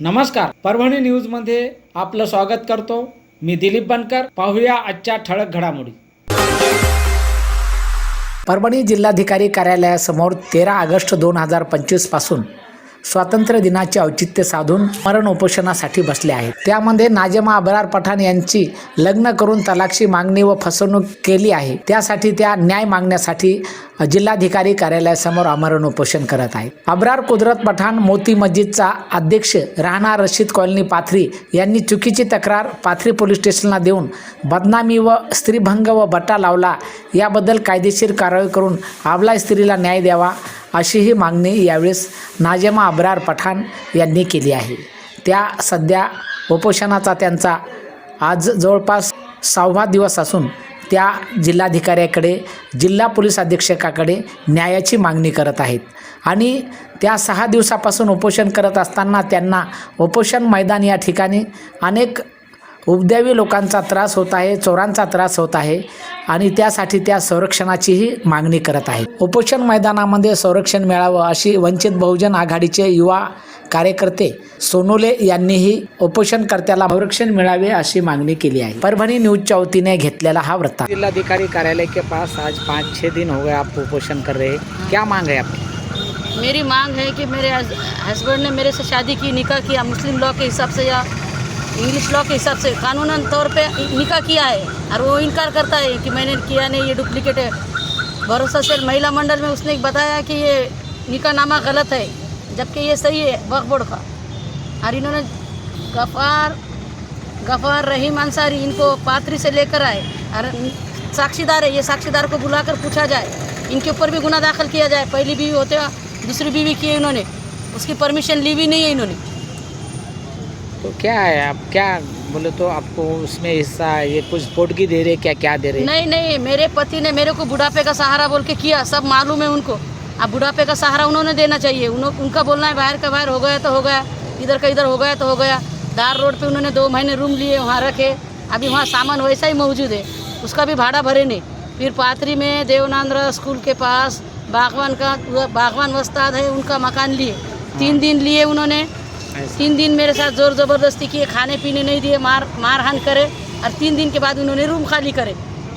नमस्कार. परभणी न्यूजमध्ये आपलं स्वागत करतो. मी दिलीप बनकर. पाहूया आजच्या ठळक घडामोडी. परभणी जिल्हाधिकारी कार्यालयासमोर तेरा ऑगस्ट दोन हजार पंचवीसपासून स्वातंत्र्य दिनाचे औचित्य साधून मरण उपोषणासाठी बसले आहेत. त्यामध्ये नाजमा अबरार पठाण यांची लग्न करून तलाकची मागणी व फसवणूक केली आहे. त्यासाठी त्या न्याय मागण्यासाठी जिल्हाधिकारी कार्यालयासमोर आमरण उपोषण करत आहेत. अबरार कुदरत पठाण मोती मस्जिदचा अध्यक्ष राहणार रशीद कॉलनी पाथरी यांनी चुकीची तक्रार पाथरी पोलीस स्टेशनला देऊन बदनामी व स्त्रीभंग व बट्टा लावला. याबद्दल कायदेशीर कारवाई करून आबला स्त्रीला न्याय द्यावा. अशीही मागणी यावेळेस नाजेमा अब्रार पठाण यांनी केली आहे. त्या सध्या उपोषणाचा त्यांचा आज जवळपास सहावा दिवस असून त्या जिल्हाधिकाऱ्याकडे जिल्हा पोलीस अधीक्षकाकडे न्यायाची मागणी करत आहेत. आणि त्या सहा दिवसापासून उपोषण करत असताना त्यांना उपोषण मैदान या ठिकाणी अनेक उपद्यावी लोकांचा त्रास होत आहे चोरांचा त्रास होत आहे आणि त्यासाठी त्या संरक्षणाचीही मागणी करत आहेत उपोषण मैदानामध्ये संरक्षण मिळावं अशी वंचित बहुजन आघाडीचे युवा कार्यकर्ते सोनोले यांनीही उपोषणकर्त्याला संरक्षण मिळावे अशी मागणी केली आहे. परभणी न्यूजच्या वतीने घेतलेला हा वृत्तांत. जिल्हाधिकारी कार्यालय के पास आज पाँच छः दिन हो गए आप उपोषण कर रहे हैं. क्या मांग है आपकी? मेरी मांग है कि मेरे हस्बैंड ने मेरे से शादी की निकाह किया मुस्लिम लॉ के हिसाब से या इंग्लिश लॉ के हिसाब से कानूनन तौर पे निकाह किया है और वो इनकार करता है कि मैंने किया नहीं, ये डुप्लीकेट है। भरोसा से महिला मंडल में उसने बताया कि ये निकाह नामा गलत है, जबकि ये सही है, वक्फ बोर्ड का। और इन्होंने गफ़ार गफ़ार रहीम अंसारी इनको पात्री से लेकर आए और साक्षीदार है, ये साक्षीदार को बुलाकर पूछा जाए। इनके ऊपर भी गुना दाखिल किया जाए, पहली बीवी होते, दूसरी बीवी की है इन्होंने। उसकी परमिशन ली भी नहीं है इन्होंने। तो क्या है, आप क्या बोले तो आपको उसमें हिस्सा, ये कुछ पोटगी दे रहे क्या क्या दे रहे? नहीं नहीं, मेरे पति ने मेरे को बुढ़ापे का सहारा बोल के किया, सब मालूम है उनको। अब बुढ़ापे का सहारा उन्होंने देना चाहिए। उनका बोलना है, बाहर का बाहर हो गया तो हो गया, इधर का इधर हो गया तो हो गया। दार रोड पे उन्होंने दो महीने रूम लिए, वहाँ रखे। अभी वहाँ सामान वैसा ही मौजूद है। उसका भी भाड़ा भरे नहीं फिर पात्री में देवनांद्र स्कूल के पास बागवान का बागवान वस्ताद है, उनका मकान लिए। तीन दिन लिए उन्होंने। तीन दिन मेरे साथ जोर ज़बरदस्ती किए खाने पीने नहीं दिए मार मारहान करे और तीन दिन के बाद उन्होंने रूम खाली करे।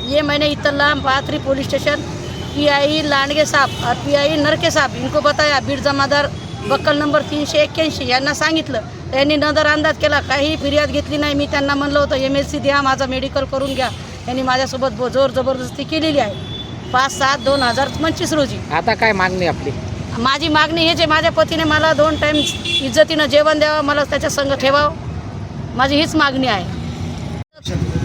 ये मैंने इतला Pathri police station PI Landge साहब और पीआई नरके साहब इनको बताया बीड जमादार बक्कल नंबर तीनशे एक्क्याऐंशी यांना सांगितलं त्यांनी नजरअंदाज केला काही फिर्याद घेतली नाही मी त्यांना म्हणलं होतं एम एस सी द्या माझं मेडिकल करून घ्या. त्यांनी माझ्यासोबत ब- जोर जबरदस्ती केलेली आहे. पाच सात दोन हजार पंचवीस रोजी. आता काय मागणी आपली? माझी मागणी हे आहे माझ्या पतीने मला दोन टाईम इज्जतीनं जेवण द्यावं मला त्याच्या संग ठेवावं. माझी हीच मागणी आहे.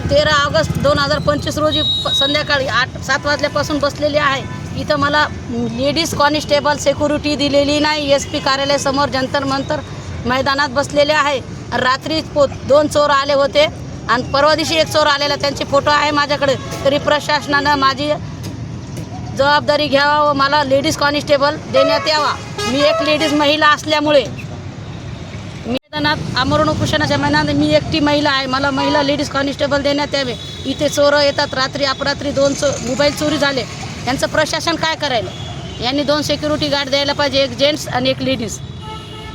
तेरा ऑगस्ट दोन हजार पंचवीस रोजी संध्याकाळी आठ सात वाजल्यापासून बसलेली आहे. इथं मला लेडीज कॉन्स्टेबल सेक्युरिटी दिलेली नाही. एस पी कार्यालयासमोर जंतर मंतर मैदानात बसलेले आहे. रात्री पो दोन चोर आले होते. आणि परवा दिवशी एक चोर आलेला. त्यांचे फोटो आहे माझ्याकडे. तरी प्रशासनानं माझी जबाबदारी घ्यावा व मला लेडीज कॉन्स्टेबल देण्यात यावा. मी एक लेडीज महिला असल्यामुळे मी मैदानात आमरण उपोषणाच्या मैदानात मी एकटी महिला आहे. मला महिला लेडीज कॉन्स्टेबल देण्यात यावे. इथे चोरं येतात. रात्री अपरात्री दोन चो मोबाईल चोरी झाले. यांचं प्रशासन काय करायला? यांनी दोन सिक्युरिटी गार्ड द्यायला पाहिजे एक जेंट्स आणि एक लेडीज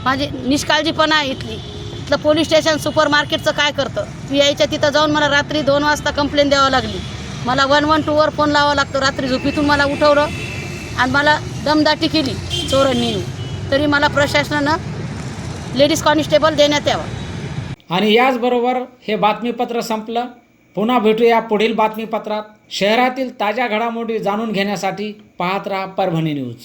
माझी निष्काळजीपणा आहे इथली. इथलं पोलीस स्टेशन सुपर मार्केटचं काय करतं? पी आयच्या तिथं जाऊन मला रात्री दोन वाजता कंप्लेंट द्यावं लागली. मला वन वन टूवर फोन लावा लागतो. रात्री झोपीतून मला उठवलं आणि मला दमदाटी केली. चोरांनी तरी मला प्रशासनानं लेडीज कॉन्स्टेबल देण्यात यावं. आणि याचबरोबर हे बातमीपत्र संपलं. पुन्हा भेटूया पुढील बातमीपत्रात. शहरातील ताज्या घडामोडी जाणून घेण्यासाठी पाहत राहा परभणी न्यूज.